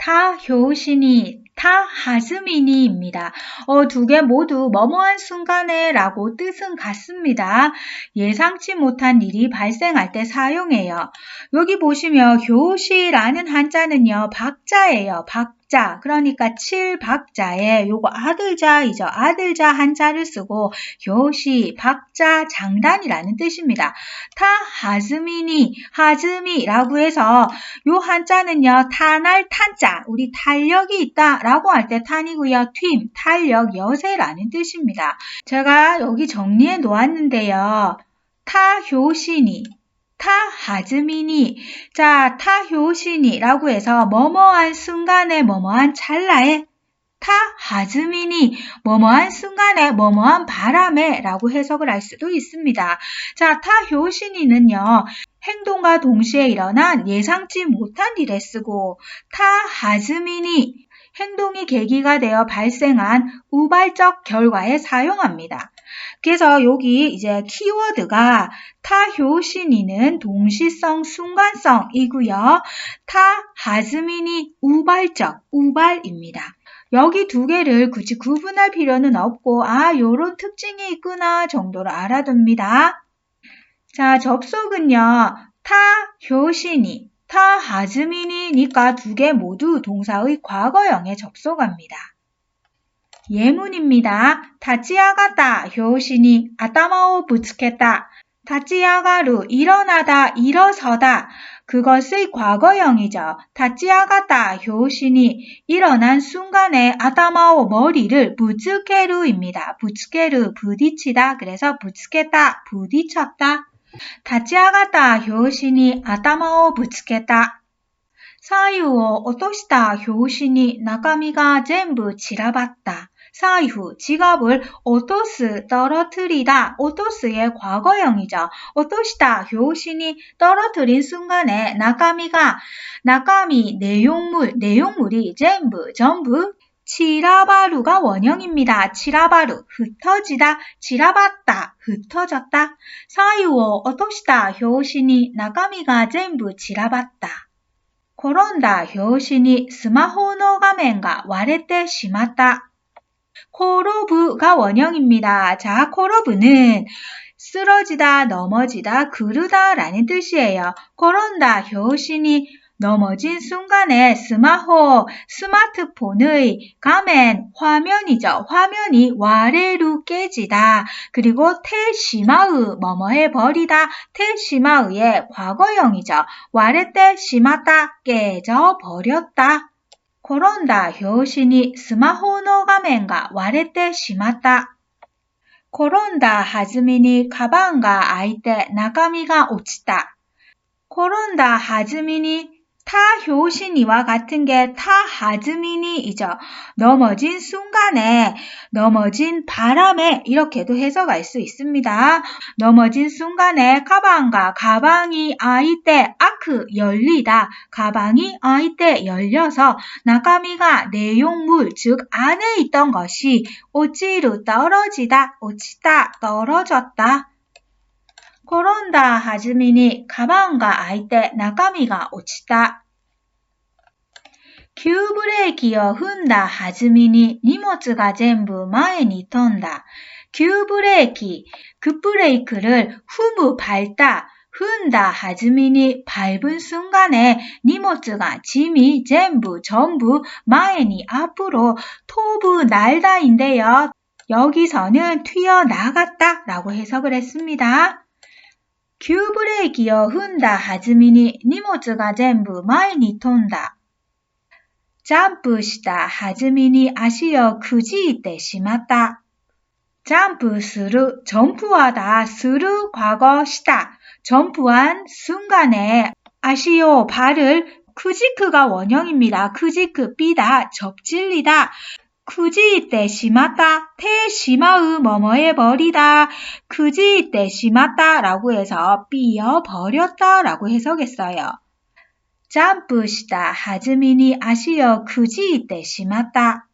타 효신이 타 하즈미니입니다. 어, 두 개 모두 뭐뭐한 순간에 라고 뜻은 같습니다. 예상치 못한 일이 발생할 때 사용해요. 여기 보시면 효시라는 한자는요, 박자예요. 박 박자 그러니까 7박자에 요거 아들자이죠. 아들자 한자를 쓰고 요시 박자 장단이라는 뜻입니다. 타 하즈미니 하즈미라고 해서 요 한자는요. 탄할 탄자 우리 탄력이 있다라고 할 때 탄이고요. 튠 탄력 여세라는 뜻입니다. 제가 여기 정리해 놓았는데요. 타효시니 타 하즈미니 자 타효신이라고 해서 뭐뭐한 순간에 뭐뭐한 찰나에 타 하즈미니 뭐뭐한 순간에 뭐뭐한 바람에 라고 해석을 할 수도 있습니다. 자 타효신이는요 행동과 동시에 일어난 예상치 못한 일에 쓰고 타 하즈미니 행동이 계기가 되어 발생한 우발적 결과에 사용합니다. 그래서 여기 이제 키워드가 타효신이는 동시성 순간성이고요. 타하즈민이 우발적, 우발입니다. 여기 두 개를 굳이 구분할 필요는 없고 아 요런 특징이 있구나 정도로 알아둡니다. 자 접속은요. 타효신이, 타하즈민이니까 두 개 모두 동사의 과거형에 접속합니다. 예문입니다. 다치아가다 효신이 아따마오 부츠겠다. 다치아가루 일어나다 일어서다. 그것의 과거형이죠. 다치아가다 효신이 일어난 순간에 아따마오 머리를 부츠케루입니다. 부츠케루 부딪히다. 그래서 부츠겠다 부딪혔다. 다치아가다 효신이 아따마오 전부 지라봤다. 사이후 지갑을 오토스 떨어뜨리다 오토스의 과거형이죠. 오토시다 효신이 떨어뜨린 순간에 나가미가 나가미 내용물 내용물이 전부 전부 치라바루가 원형입니다. 치라바루 흩어지다 치라봤다 흩어졌다 사이오 오토시다 효신이 나가미가 전부 치라봤다. 코론다 효신이 스마호の 画面が 割れて しまった. 코로브가 원형입니다. 자, 코로브는 쓰러지다, 넘어지다, 그르다 라는 뜻이에요. 코론다 효신이 넘어진 순간에 스마호, 스마트폰의 가멘, 화면이죠. 화면이 와레루 깨지다. 그리고 테시마의 뭐뭐해 버리다. 테시마의의 과거형이죠. 와레 때 시마다 깨져 버렸다. 転んだ拍子にスマホの画面が割れてしまった。転んだ弾みにカバンが開いて中身が落ちた。転んだ弾みに 타효신이와 같은 게 타하즈미니이죠. 넘어진 순간에, 넘어진 바람에 이렇게도 해석할 수 있습니다. 넘어진 순간에 가방과 가방이 아이때 아크 열리다 가방이 아이때 열려서 나가미가 내용물 즉 안에 있던 것이 오찌루 떨어지다 오치다 떨어졌다 코론다 하즈민이 가방과 아이때 나가미가 오치다 急ブレーキを踏んだ弾みに荷物が全部前に飛んだ。急ブレーキ、급브레이크를 후무 밟다, 흔다 하즈미니 밟은 순간에 니모츠가 짐이 전부 전부 마에니 앞으로 토브 날다인데요. 여기서는 튀어나갔다 라고 해석을 했습니다. 규브레이기어 흔다 하즈미니 니모츠가 전부 마에니 톤다. ジャンプした弾みに足をくじいてしまった。ジャンプする、ジャンプ하다する과거した。ジャンプ한순간에足を발을크지크가 원형입니다. 크지크 삐다, 접질리다. 굳이 때 심았다, 태 심아의 뭐뭐해 버리다, 굳이 때 심았다 라고 해서 삐어 버렸다 라고 해석했어요. 점프시다 하즈민이 아시어 굳이 때 심았다.